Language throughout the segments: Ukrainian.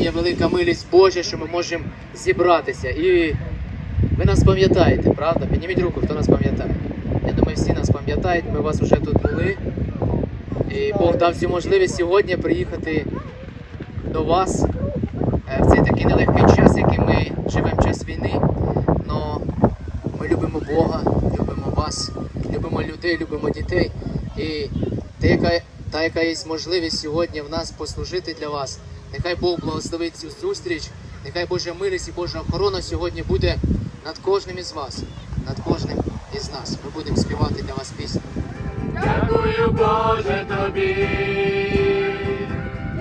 є велика милість Божа, що ми можемо зібратися. І ви нас пам'ятаєте, правда? Підніміть руку, хто нас пам'ятає. Я думаю, всі нас пам'ятають, ми вас вже тут були. І Бог дав цю можливість сьогодні приїхати до вас е, в цей такий нелегкий час, який ми живемо час війни. Но ми любимо Бога, любимо вас, любимо людей, любимо дітей. І та, яка, та, яка є можливість сьогодні в нас послужити для вас. Нехай Бог благословить цю зустріч, нехай Божа милість і Божа охорона сьогодні буде над кожним із вас, над кожним із нас. Ми будемо співати для вас пісню. Дякую, Боже, тобі,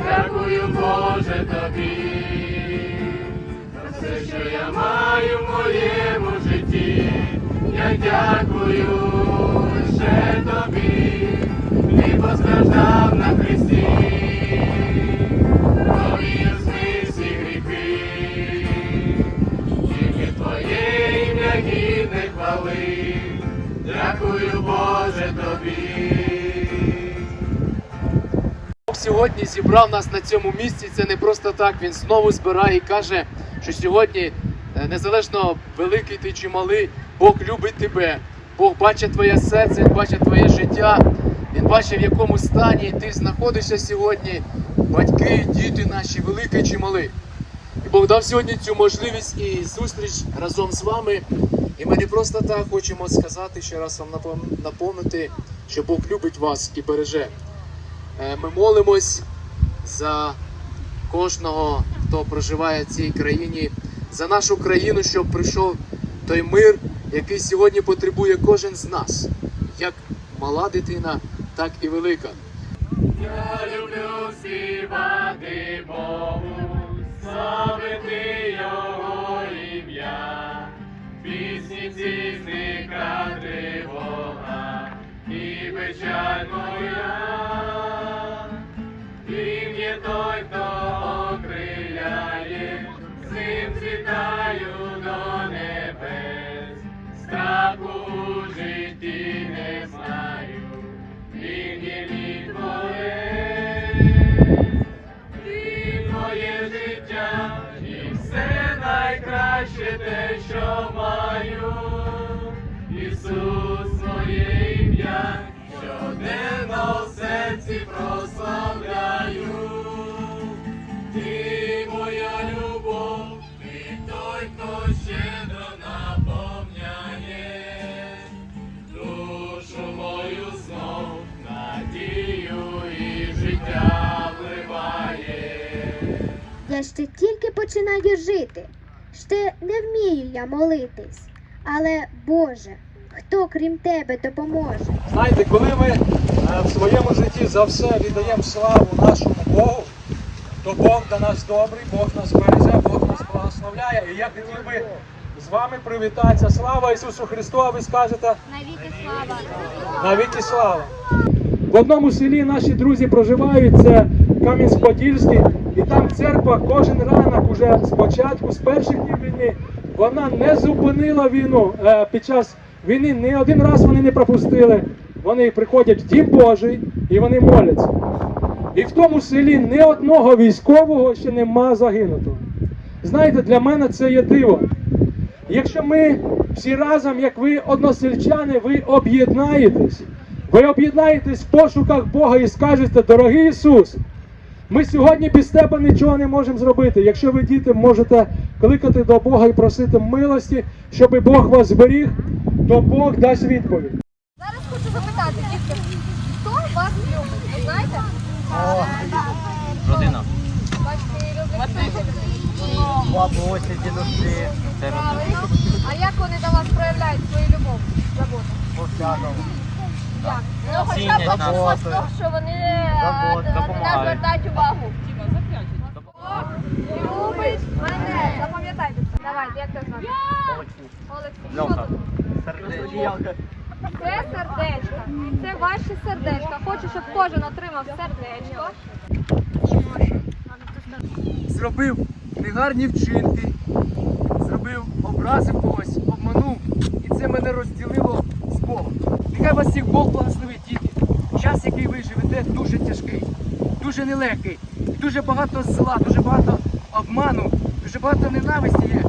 дякую, Боже, тобі, за все, що я маю в моєму житті, я дякую лише тобі, ти постраждав на хресті, Тобі. Бог сьогодні зібрав нас на цьому місці. Це не просто так. Він знову збирає і каже, що сьогодні, е, незалежно великий ти чи малий, Бог любить тебе. Бог бачить твоє серце, Він бачить твоє життя. Він бачить, в якому стані ти знаходишся сьогодні, батьки, діти наші, великий чи малий. І Бог дав сьогодні цю можливість і зустріч разом з вами. І ми не просто так хочемо сказати, ще раз вам напом- напомнити, що Бог любить вас і береже. Е, Ми молимось за кожного, хто проживає в цій країні, за нашу країну, щоб прийшов той мир, який сьогодні потребує кожен з нас, як мала дитина, так і велика. Я люблю співати Богу, славити Його ім'я, пісні ці зникла тривога і печаль моя. Він є той, хто окриляє, з ним до небес, страху у щедро наповняє душу мою знов надію і життя вливає. Я ще тільки починаю жити, ще не вмію я молитись. Але Боже, хто крім тебе допоможе? Знаєте, коли ми е, в своєму житті за все віддаємо славу нашому Богу, то Бог до нас добрий, Бог нас береже, Бог благословляє. І я хотів би з вами привітатися. Слава Ісусу Христу, а ви скажете Навіки слава! навіки слава. В одному селі наші друзі проживають, це Кам'янськ-Подільський, і там церква кожен ранок, уже спочатку, з перших днів війни, вона не зупинила війну е, під час війни. Не один раз вони не пропустили. Вони приходять в Дім Божий і вони моляться. І в тому селі ні одного військового ще нема загинутого. Знаєте, для мене це є диво. Якщо ми всі разом, як ви односельчани, ви об'єднаєтесь, ви об'єднаєтесь в пошуках Бога і скажете, дорогий Ісус, ми сьогодні без тебе нічого не можемо зробити. Якщо ви діти можете кликати до Бога і просити милості, щоб Бог вас зберіг, то Бог дасть відповідь. Зараз хочу запитати, дітки, хто вас любить? Ви знаєте? Родина. Батьки люблять дітей. Бабусі, дідусі. Правильно? А як вони до вас проявляють свою любов, заботу? Повсяком. Як? Ну, хоча б просто, що вони е, на нас допомагають. звертають увагу. Любить мене. Запам'ятайте це. Давайте, як це звати? Олексій. Що тут? Сердечко. Це сердечко. Це ваші сердечка. Хочу, щоб кожен отримав сердечко. Зробив негарні вчинки, зробив, образив когось, обманув, і це мене розділило з Богом. Нехай вас всіх Бог благословить, діти. Час, який ви живете, дуже тяжкий, дуже нелегкий. дуже багато зла, дуже багато обману, дуже багато ненависті є.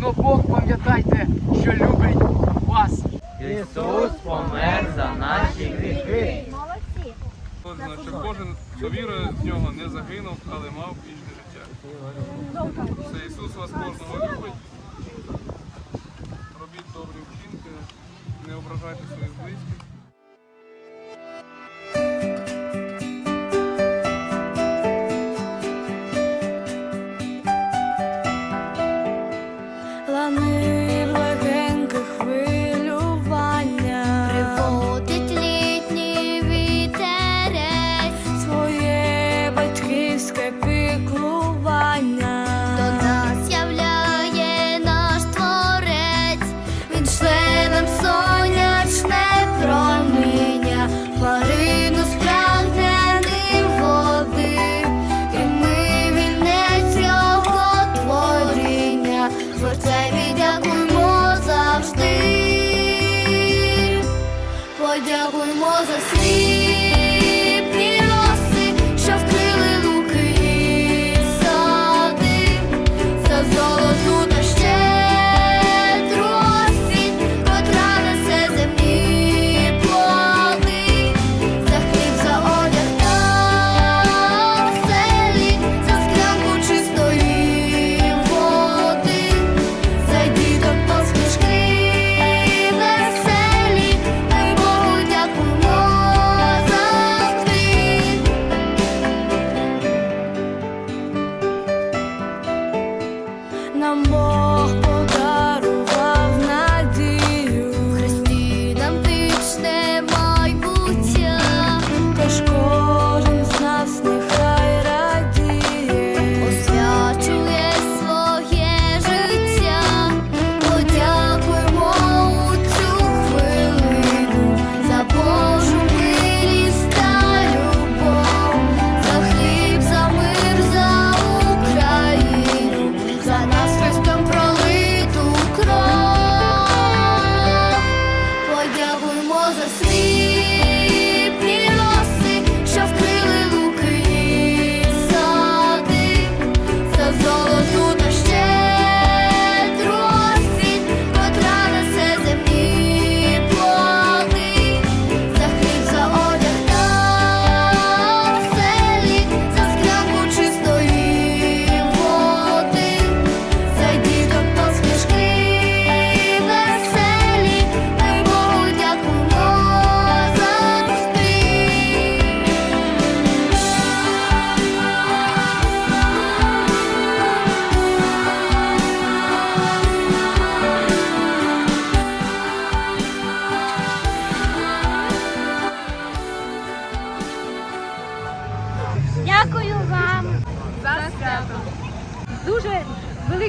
Но Бог пам'ятайте, що любить вас. Ісус помер за наші гріхи. Щоб кожен, хто вірує в нього, не загинув, але мав вічне життя. Це Ісус вас кожного любить. Робіть добрі вчинки, не ображайте своїх близьких.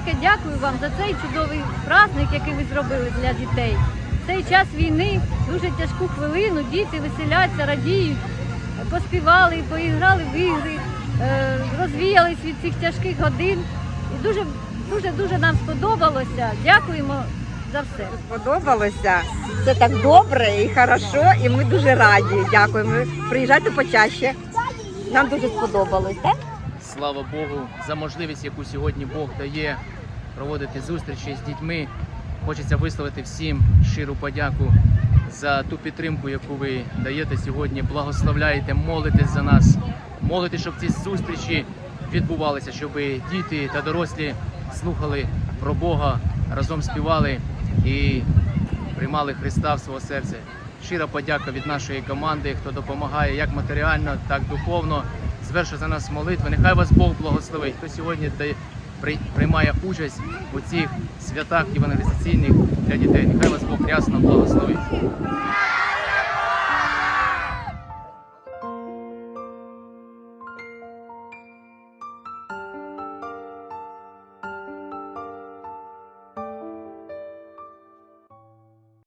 Велике дякую вам за цей чудовий праздник, який ви зробили для дітей. В цей час війни дуже тяжку хвилину діти веселяться, радіють, поспівали, поіграли в ігри, е, розвіялись від цих тяжких годин. І дуже, дуже, дуже нам сподобалося. Дякуємо за все. сподобалося. Це так добре і хорошо, і ми дуже раді. Дякуємо. Приїжджайте почаще. Нам дуже сподобалось, так? Слава Богу за можливість, яку сьогодні Бог дає проводити зустрічі з дітьми. Хочеться висловити всім щиру подяку за ту підтримку, яку ви даєте сьогодні. Благословляєте, молитесь за нас, молитесь, щоб ці зустрічі відбувалися, щоб діти та дорослі слухали про Бога, разом співали і приймали Христа в свого серця. Щира подяка від нашої команди, хто допомагає як матеріально, так духовно. Звершує за нас молитви. Нехай вас Бог благословить. Хто сьогодні дає, приймає участь у цих святах євангелізаційних для дітей. Нехай вас Бог рясно благословить.